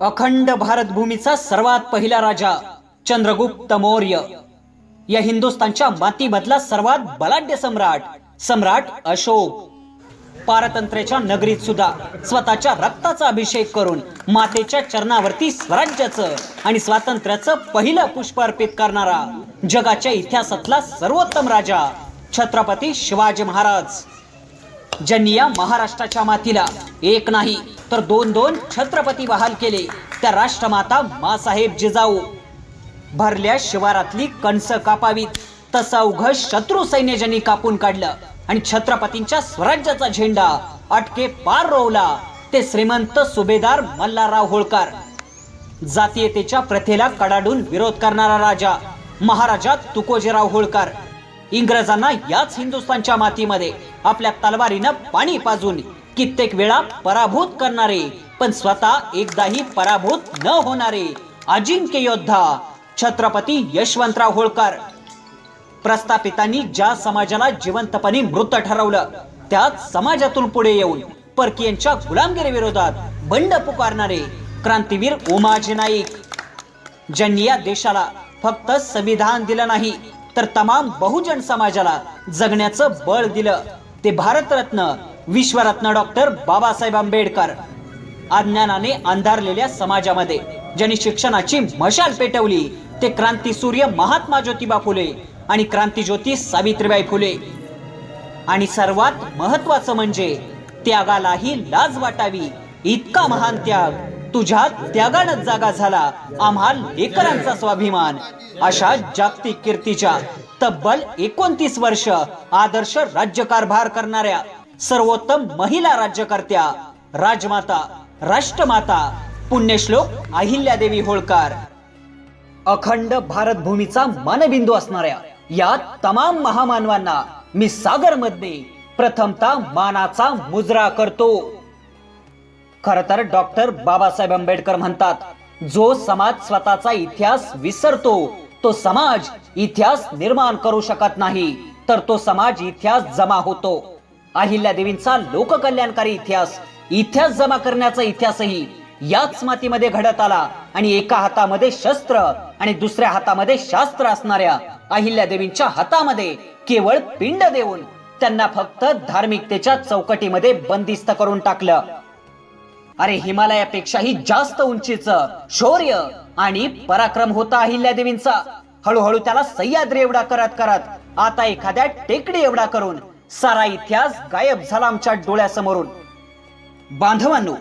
अखंड भारतभूमीचा सर्वात पहिला राजा चंद्रगुप्त मौर्य. या हिंदुस्थानच्या मातीमधला सर्वात बलाढ्य सम्राट सम्राट अशोक. पारतंत्र्याच्या नगरीत सुद्धा स्वतःच्या रक्ताचा अभिषेक करून मातेच्या चरणावरती स्वराज्याचं आणि स्वातंत्र्याचं पहिलं पुष्प अर्पित करणारा जगाच्या इतिहासातला सर्वोत्तम राजा छत्रपती शिवाजी महाराज. ज्यांनी या महाराष्ट्राच्या मातीला एक नाही तर दोन दोन छत्रपती बहाल केले. त्या राष्ट्रमाता मासाहेब जिजाऊ. भरल्या शिवारातली कणसं कापावीत. तसं अवघ शत्रू सैन्य ज्यांनी कापून काढलं आणि छत्रपतींच्या स्वराज्याचा झेंडा अटके पार रोवला ते श्रीमंत सुभेदार मल्हारराव होळकर. जातीयतेच्या प्रथेला कडाडून विरोध करणारा राजा महाराजा तुकोजीराव होळकर. इंग्रजांना याच हिंदुस्थानच्या मातीमध्ये आपल्या तलवारीनं पाणी पाजून कित्येक वेळा पराभूत करणारे पण स्वतः एकदाही पराभूत न होणारे अजिंक्य योद्धा छत्रपती यशवंतराव होळकर. प्रस्थापितांनी ज्या समाजाला जिवंतपणे मृत ठरवलं त्याच समाजातून पुढे येऊन परकीयांच्या गुलामगिरी विरोधात बंड पुकारणारे क्रांतीवीर उमाजी नाईक ज्यांनी या देशाला फक्त संविधान दिलं नाही तर तमाम बहुजन समाजाला जगण्याचं बळ दिलं. ते भारतरत्न विश्वरत्न डॉक्टर बाबासाहेब आंबेडकर. अज्ञानाने अंधारलेल्या समाजामध्ये ज्यांनी शिक्षणाची मशाल पेटवली ते क्रांती सूर्य महात्मा ज्योतिबा फुले आणि क्रांती ज्योती सावित्रीबाई फुले. आणि सर्वात महत्वाचं म्हणजे त्यागालाही लाज वाटावी इतका महान त्याग. तुझ्या त्यागानं जागा झाला. आम्हा लेकरांचा स्वाभिमान. अशा जागतिक कीर्तीच्या तब्बल एकोणतीस वर्ष आदर्श राज्यकारभार करणाऱ्या सर्वोत्तम महिला राज्यकर्त्या राजमाता राष्ट्रमाता पुण्यश्लोक अहिल्यादेवी होळकर. अखंड भारतभूमीचा मानबिंदू असणाऱ्या या तमाम महामानवांना मी सागरमध्ये प्रथमता मानाचा मुजरा करतो. खर तर डॉक्टर बाबासाहेब आंबेडकर म्हणतात जो समाज स्वतःचा इतिहास विसरतो तो समाज इतिहास निर्माण करू शकत नाही तर तो समाज इतिहास जमा होतो. अहिल्या देवींचा लोककल्याणकारी इतिहास इतिहास जमा करण्याचा इतिहासही याच मातीमध्ये घडत आला आणि एका हातामध्ये शस्त्र आणि दुसऱ्या हातामध्ये शास्त्र असणाऱ्या अहिल्या देवींच्या हातामध्ये केवळ पिंड देऊन त्यांना फक्त धार्मिकतेच्या चौकटीमध्ये बंदिस्त करून टाकलं. अरे हिमालयापेक्षाही जास्त उंचीचं शौर्य आणि पराक्रम होता अहिल्या देवींचा हळूहळू त्याला सह्याद्री एवढा करत करत आता एखाद्या टेकडी एवढा करून सारा इतिहास गायब झाला आमच्या डोळ्यासमोरून. बांधवांनो